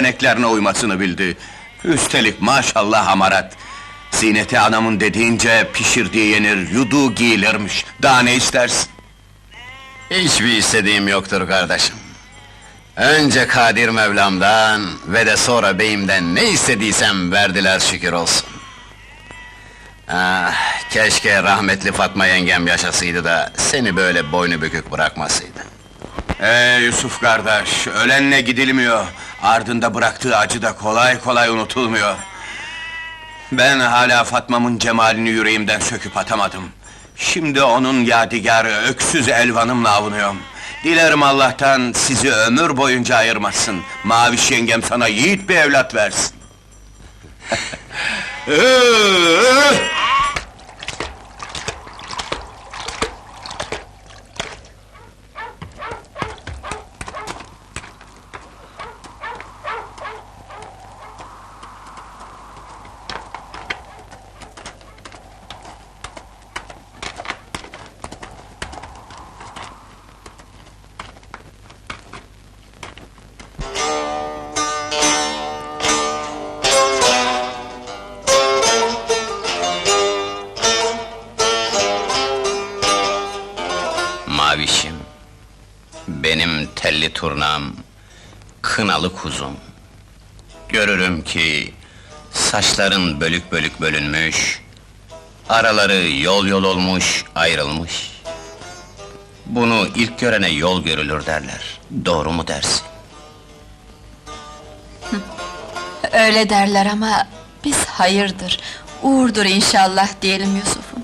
geleneklerine uymasını bildi. Üstelik maşallah hamarat. Zineti anamın dediğince pişirdiği yenir, yuduğu giyilirmiş. Daha ne istersin? Hiçbir istediğim yoktur kardeşim. Önce Kadir Mevlam'dan ve de sonra beyimden ne istediysem verdiler şükür olsun. Ah, keşke rahmetli Fatma yengem yaşasıydı da seni böyle boynu bükük bırakmasıydı. Ee Yusuf kardeş, ölenle gidilmiyor. Ardında bıraktığı acı da kolay kolay unutulmuyor. Ben hala Fatma'mın cemalini yüreğimden söküp atamadım. Şimdi onun yadigarı öksüz elvanımla avunuyorum. Dilerim Allah'tan sizi ömür boyunca ayırmasın. Maviş yengem sana yiğit bir evlat versin. Mavişim, benim telli turnam, kınalı kuzum. Görürüm ki saçların bölük bölük bölünmüş, araları yol yol olmuş, ayrılmış. Bunu ilk görene yol görülür derler. Doğru mu dersin? Öyle derler ama biz hayırdır, uğurdur inşallah diyelim Yusuf'um.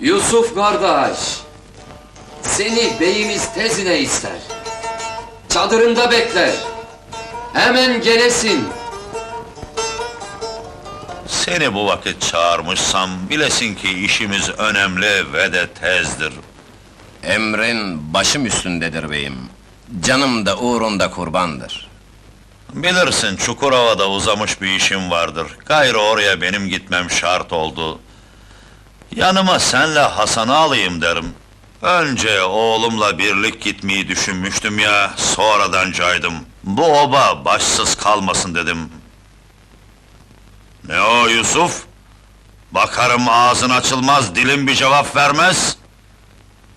Yusuf kardeş, seni beyimiz tezine ister. Çadırında bekler. Hemen gelesin. Seni bu vakit çağırmışsam, bilesin ki işimiz önemli ve de tezdir. Emrin başım üstündedir beyim. Canım da uğrunda kurbandır. Bilirsin Çukurova'da uzamış bir işim vardır. Gayrı oraya benim gitmem şart oldu. Yanıma senle Hasan'ı alayım derim. Önce oğlumla birlik gitmeyi düşünmüştüm ya, sonradan caydım. Bu oba başsız kalmasın dedim. Ne o Yusuf? Bakarım ağzın açılmaz, dilin bir cevap vermez.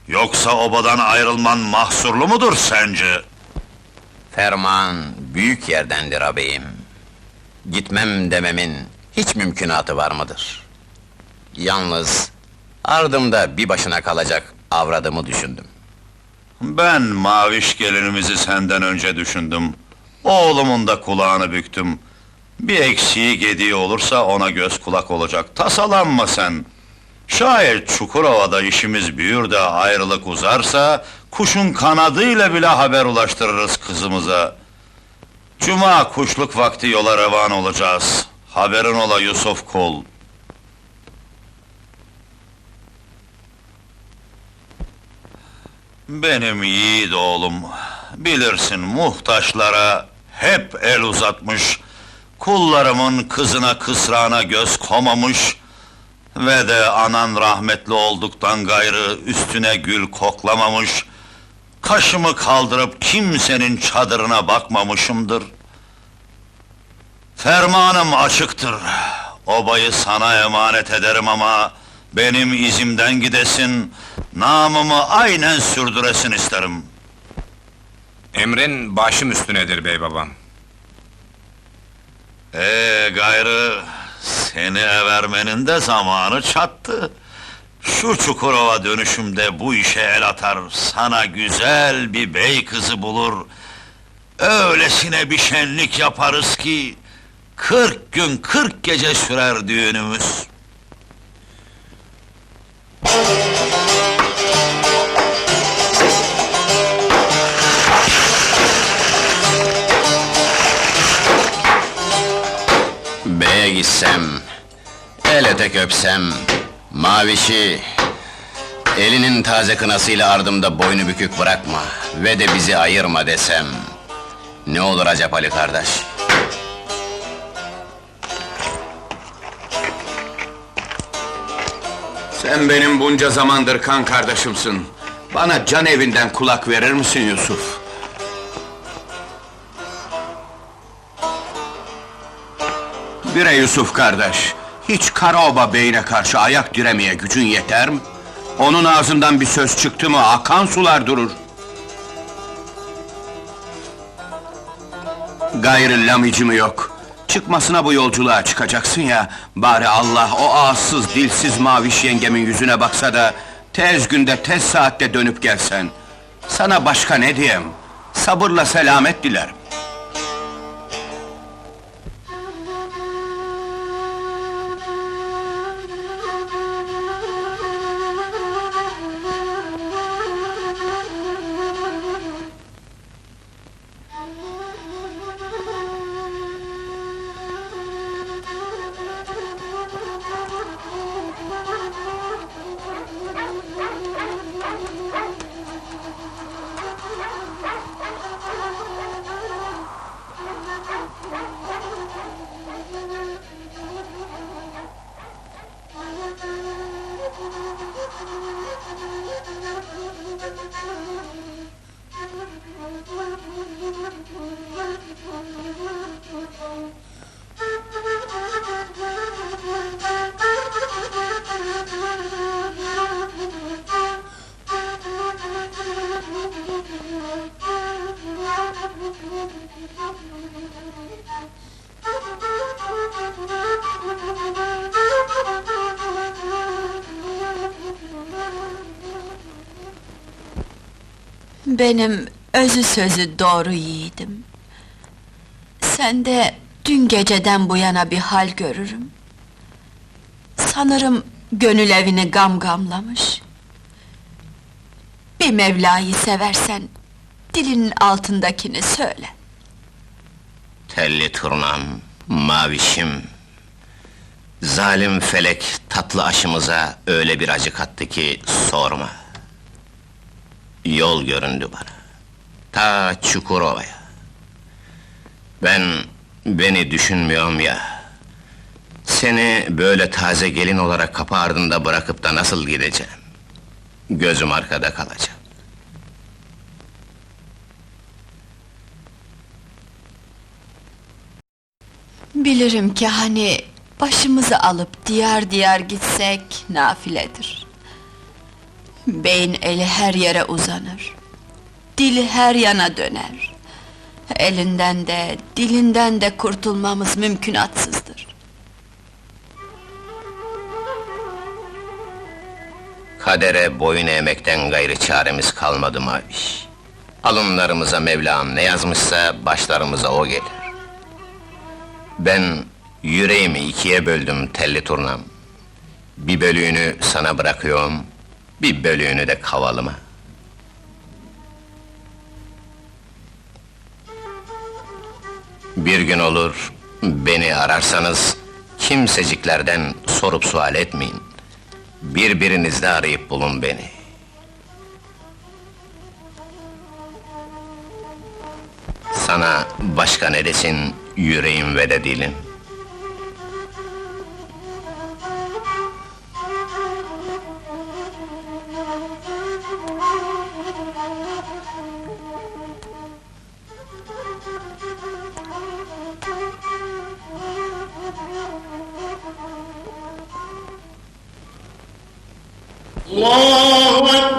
Yoksa obadan ayrılman mahsurlu mudur sence? Ferman büyük yerdendir ağabeyim. Gitmem dememin hiç mümkünatı var mıdır? Yalnız ardımda bir başına kalacak avradımı düşündüm. Ben maviş gelinimizi senden önce düşündüm. Oğlumun da kulağını büktüm. Bir eksiği gediği olursa ona göz kulak olacak. Tasalanma sen. Şayet Çukurova'da işimiz büyür de ayrılık uzarsa... ...kuşun kanadıyla bile haber ulaştırırız kızımıza. Cuma kuşluk vakti yola revan olacağız. Haberin ola Yusuf Kul. Benim yiğit oğlum, bilirsin muhtaçlara hep el uzatmış, kullarımın kızına kısrağına göz komamış ve de anan rahmetli olduktan gayrı üstüne gül koklamamış, kaşımı kaldırıp kimsenin çadırına bakmamışımdır. Fermanım açıktır, obayı sana emanet ederim ama benim izimden gidesin, namımı aynen sürdüresin isterim. Emrin başım üstünedir bey babam. Ee gayrı, seni evermenin de zamanı çattı. Şu Çukurova dönüşümde bu işe el atar, sana güzel bir bey kızı bulur. Öylesine bir şenlik yaparız ki... ...kırk gün kırk gece sürer düğünümüz. Gitsem, el etek öpsem, mavişi... ...elinin taze kınasıyla ardımda boynu bükük bırakma ve de bizi ayırma desem... ...ne olur acaba Ali kardeş? Sen benim bunca zamandır kan kardeşimsin. Bana can evinden kulak verir misin Yusuf? Bire Yusuf kardeş, hiç Karaoba beyine karşı ayak diremeye gücün yeter mi? Onun ağzından bir söz çıktı mı akan sular durur. Gayrı lamıcı mı yok? Çıkmasına bu yolculuğa çıkacaksın ya, bari Allah o ağızsız, dilsiz maviş yengemin yüzüne baksa da... ...tez günde, tez saatte dönüp gelsen. Sana başka ne diyeyim? Sabırla selamet dilerim. Benim özü sözü doğru yiğidim. Sen de dün geceden bu yana bir hal görürüm. Sanırım gönül evini gam gamlamış. Bir Mevla'yı seversen, dilinin altındakini söyle. Telli turnam, mavişim. Zalim felek tatlı aşımıza öyle bir acı kattı ki sorma. Yol göründü bana. Ta Çukurova'ya. Ben beni düşünmüyorum ya. Seni böyle taze gelin olarak kapı ardında bırakıp da nasıl gideceğim? Gözüm arkada kalacak. Bilirim ki hani başımızı alıp diyar diyar gitsek nafiledir. Beyin eli her yere uzanır. Dili her yana döner. Elinden de, dilinden de kurtulmamız mümkünatsızdır. Kadere boyun eğmekten gayrı çaremiz kalmadı Maviş. Alınlarımıza Mevlam ne yazmışsa başlarımıza o gelir. Ben yüreğimi ikiye böldüm telli turnam. Bir bölüğünü sana bırakıyorum, bir bölüğünü de kavalıma. Bir gün olur, beni ararsanız, kimseciklerden sorup sual etmeyin. Birbirinizde arayıp bulun beni. Sana başka ne desin yüreğim ve de dilim. Allahu